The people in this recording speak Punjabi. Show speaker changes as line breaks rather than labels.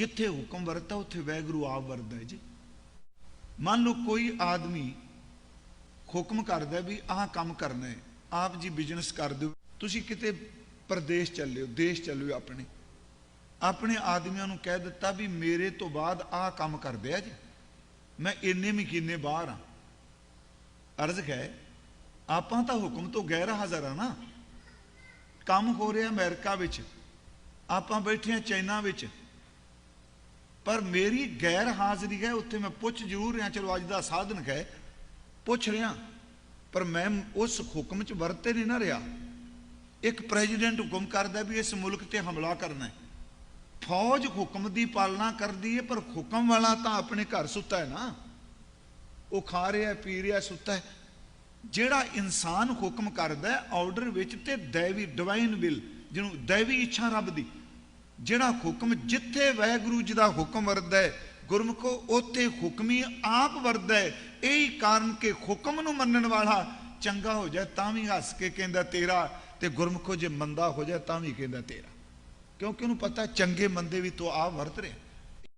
ਜਿੱਥੇ ਹੁਕਮ ਵਰਤਾ ਉੱਥੇ ਵੈਗਰੂ ਆਪ ਵਰਦਾ ਜੀ। ਮੰਨ ਲਓ ਕੋਈ ਆਦਮੀ ਹੁਕਮ ਕਰਦਾ ਵੀ ਆਹ ਕੰਮ ਕਰਨਾ ਹੈ, ਆਪ ਜੀ ਬਿਜ਼ਨਸ ਕਰ ਦਿਓ। ਤੁਸੀਂ ਕਿਤੇ ਪ੍ਰਦੇਸ਼ ਚੱਲਿਓ ਦੇਸ਼ ਚੱਲਿਓ ਆਪਣੇ। ਆਪਣੇ ਆਦਮੀਆਂ ਨੂੰ ਕਹਿ ਦਿੱਤਾ ਵੀ ਮੇਰੇ ਤੋਂ ਬਾਅਦ ਆਹ ਕੰਮ ਕਰਦੇ ਆ ਜੀ। ਮੈਂ ਇੰਨੇ ਮਹੀਨੇ ਬਾਹਰ ਆ। ਅਰਜ਼ ਹੈ ਆਪਾਂ ਤਾਂ ਹੁਕਮ ਤੋਂ ਗੈਰ ਹਾਜ਼ਰ ਆ ਨਾ। ਕੰਮ ਹੋ ਰਿਹਾ ਅਮਰੀਕਾ ਵਿੱਚ। ਆਪਾਂ ਬੈਠੇ ਆ ਚਾਈਨਾ ਵਿੱਚ। ਪਰ ਮੇਰੀ ਗੈਰ ਹਾਜ਼ਰੀ ਹੈ, ਉੱਥੇ ਮੈਂ ਪੁੱਛ ਜ਼ਰੂਰ ਰਿਹਾ, ਚਲੋ ਅੱਜ ਦਾ ਸਾਧਨ ਹੈ, ਪੁੱਛ ਰਿਹਾ। ਪਰ ਮੈਂ ਉਸ ਹੁਕਮ 'ਚ ਵਰਤੇ ਨਹੀਂ ਨਾ ਰਿਹਾ। ਇੱਕ ਪ੍ਰੈਜ਼ੀਡੈਂਟ ਹੁਕਮ ਕਰਦਾ ਵੀ ਇਸ ਮੁਲਕ ਤੇ ਹਮਲਾ ਕਰਨਾ ਹੈ। ਫੌਜ ਹੁਕਮ ਦੀ ਪਾਲਣਾ ਕਰਦੀ ਹੈ, ਪਰ ਹੁਕਮ ਵਾਲਾ ਤਾਂ ਆਪਣੇ ਘਰ ਸੁੱਤਾ ਹੈ ਨਾ। ਉਹ ਖਾ ਰਿਹਾ ਪੀ ਰਿਹਾ ਸੁੱਤਾ ਹੈ। ਜਿਹੜਾ ਇਨਸਾਨ ਹੁਕਮ ਕਰਦਾ ਹੈ, ਆਰਡਰ ਵਿੱਚ ਤੇ ਦੇਵੀ ਡਿਵਾਈਨ ਵਿਲ ਜਿਹਨੂੰ ਦੇਵੀ ਇੱਛਾ ਰੱਬ ਦੀ ਜਿਹੜਾ ਹੁਕਮ ਜਿੱਥੇ ਵਾਹਿਗੁਰੂ ਜੀ ਦਾ ਹੁਕਮ ਵਰਦਾ ਹੈ, ਗੁਰਮੁਖੋ, ਉੱਥੇ ਹੁਕਮੀ ਆਪ ਵਰਦਾ ਹੈ। ਇਹੀ ਕਾਰਨ ਕਿ ਹੁਕਮ ਨੂੰ ਮੰਨਣ ਵਾਲਾ ਚੰਗਾ ਹੋ ਜਾਏ ਤਾਂ ਵੀ ਹੱਸ ਕੇ ਕਹਿੰਦਾ ਤੇਰਾ ਤੇ ਗੁਰਮੁਖੋ ਜੇ ਮੰਦਾ ਹੋ ਜਾਏ ਤਾਂ ਵੀ ਕਹਿੰਦਾ ਤੇਰਾ। ਕਿਉਂਕਿ ਉਹਨੂੰ ਪਤਾ ਚੰਗੇ ਮੰਦੇ ਵੀ ਤੂੰ ਆਪ ਵਰਤ ਰਿਹਾ।